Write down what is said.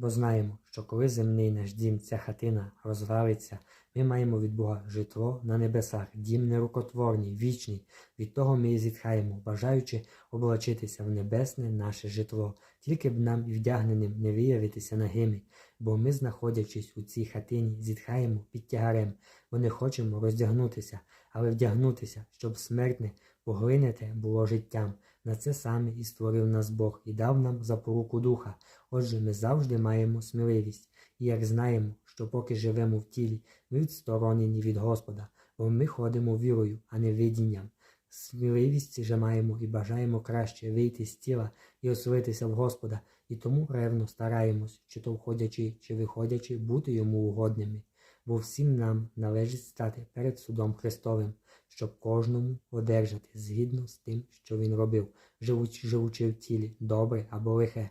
Бо знаємо, що коли земний наш дім, ця хатина розвалиться, ми маємо від Бога житло на небесах, дім нерукотворний, вічний. Від того ми і зітхаємо, бажаючи облачитися в небесне наше житло, тільки б нам і вдягненим не виявитися нагими, бо ми, знаходячись у цій хатині, зітхаємо під тягарем, бо не хочемо роздягнутися, але вдягнутися, щоб смертне, поглинете було життям. На це саме і створив нас Бог і дав нам запоруку духа. Отже, ми завжди маємо сміливість, і як знаємо, що поки живемо в тілі, ми відсторонені від Господа, бо ми ходимо вірою, а не видінням. Сміливість же маємо і бажаємо краще вийти з тіла і оселитися в Господа, і тому ревно стараємось, чи то входячи, чи виходячи, бути йому угодними, бо всім нам належить стати перед судом Христовим, щоб кожному одержати згідно з тим, що він робив, живучи, живучи в тілі, добре або лихе.